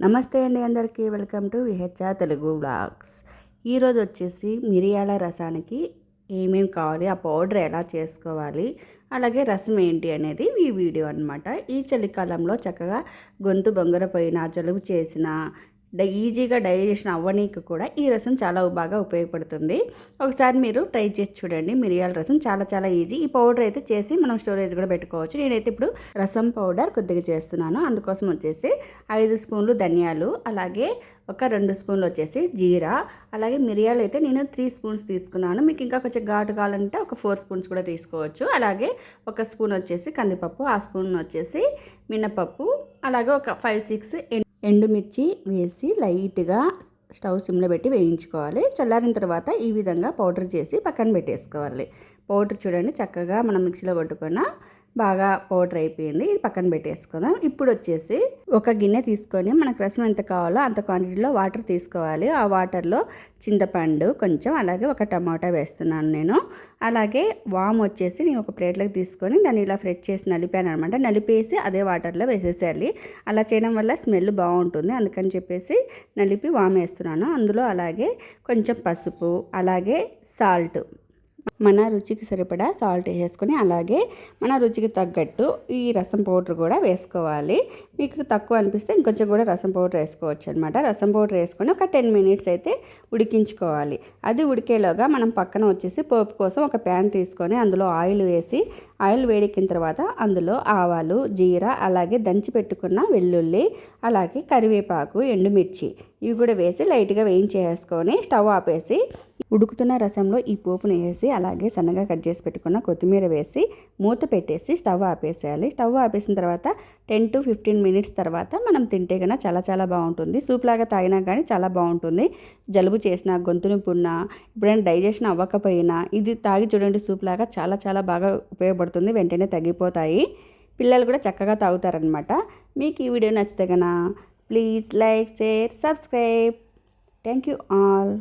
నమస్తే అండి అందరికీ. Welcome to VHR Telugu blogs ఈరోజు వచ్చేసి మిరియాల రసానికి ఏమేమి కావాలి ఆ పౌడర్ ఎలా చేసుకోవాలి అలాగే రసం ఏంటి అనేది ఈ వీడియో అనమాట ఈ చలికాలంలో చక్కగా గొంతు బొంగరపోయిన జలుబు చేసిన ఈజీగా డైజెషన్ అవ్వనీకి కూడా ఈ రసం చాలా బాగా ఉపయోగపడుతుంది. ఒకసారి మీరు ట్రై చేసి చూడండి. మిరియాల రసం చాలా చాలా ఈజీ. ఈ పౌడర్ అయితే చేసి మనం స్టోరేజ్ కూడా పెట్టుకోవచ్చు. నేనైతే ఇప్పుడు రసం పౌడర్ కొద్దిగా చేస్తున్నాను. అందుకోసం వచ్చేసి ఐదు స్పూన్లు ధనియాలు అలాగే ఒక రెండు స్పూన్లు వచ్చేసి జీరా అలాగే మిరియాలు అయితే నేను త్రీ స్పూన్స్ తీసుకున్నాను. మీకు ఇంకా కొంచెం ఘాటు కావాలంటే ఒక ఫోర్ స్పూన్స్ కూడా తీసుకోవచ్చు. అలాగే ఒక స్పూన్ వచ్చేసి కందిపప్పు ఆ స్పూన్ వచ్చేసి మినపప్పు అలాగే ఒక ఫైవ్ సిక్స్ ఎండుమిర్చి వేసి లైట్గా స్టవ్ సిమ్లో పెట్టి వేయించుకోవాలి. చల్లారిన తర్వాత ఈ విధంగా పౌడర్ చేసి పక్కన పెట్టేసుకోవాలి. పౌడర్ చూడండి చక్కగా మనం మిక్సీలో కొట్టుకున్న బాగా పౌడర్ అయిపోయింది. ఇది పక్కన పెట్టేసుకుందాం. ఇప్పుడు వచ్చేసి ఒక గిన్నె తీసుకొని మనకు రసం ఎంత కావాలో అంత క్వాంటిటీలో వాటర్ తీసుకోవాలి. ఆ వాటర్లో చింతపండు కొంచెం అలాగే ఒక టమాటా వేస్తున్నాను నేను. అలాగే వామ్ వచ్చేసి నేను ఒక ప్లేట్లోకి తీసుకొని దాన్ని ఇలా ఫ్రెష్ చేసి నలిపాను అనమాట. నలిపేసి అదే వాటర్లో వేసేసేయాలి. అలా చేయడం వల్ల స్మెల్ బాగుంటుంది. అందుకని చెప్పేసి నలిపి వామ్ వేస్తున్నాను. అందులో అలాగే కొంచెం పసుపు అలాగే సాల్ట్ మన రుచికి సరిపడా సాల్ట్ వేసుకొని అలాగే మన రుచికి తగ్గట్టు ఈ రసం పౌడర్ కూడా వేసుకోవాలి. మీకు తక్కువ అనిపిస్తే ఇంకొంచెం కూడా రసం పౌడర్ వేసుకోవచ్చు అనమాట రసం పౌడర్ వేసుకొని ఒక టెన్ మినిట్స్ అయితే ఉడికించుకోవాలి. అది ఉడికేలోగా మనం పక్కన వచ్చేసి పోపు కోసం ఒక ప్యాన్ తీసుకొని అందులో ఆయిల్ వేసి ఆయిల్ వేడెక్కిన తర్వాత అందులో ఆవాలు జీరా అలాగే దంచి పెట్టుకున్న వెల్లుల్లి అలాగే కరివేపాకు ఎండుమిర్చి ఇవి కూడా వేసి లైట్గా వేయించేసుకొని స్టవ్ ఆపేసి ఉడుకుతున్న రసంలో ఈ పోపును వేసి అలాగే సన్నగా కట్ చేసి పెట్టుకున్న కొత్తిమీర వేసి మూత పెట్టేసి స్టవ్ ఆపేసేయాలి. స్టవ్ ఆపేసిన తర్వాత టెన్ టు ఫిఫ్టీన్ మినిట్స్ తర్వాత మనం తింటే కన్నా చాలా చాలా బాగుంటుంది. సూప్ లాగా తాగినా కానీ చాలా బాగుంటుంది. జలుబు చేసిన గొంతు నొప్పున్నా ఎప్పుడైనా డైజెషన్ అవ్వకపోయినా ఇది తాగి చూడండి సూప్ లాగా చాలా చాలా బాగా ఉపయోగపడుతుంది. వెంటనే తగ్గిపోతాయి. పిల్లలు కూడా చక్కగా తాగుతారనమాట మీకు ఈ వీడియో నచ్చితే కన్నా please like share subscribe. Thank you all.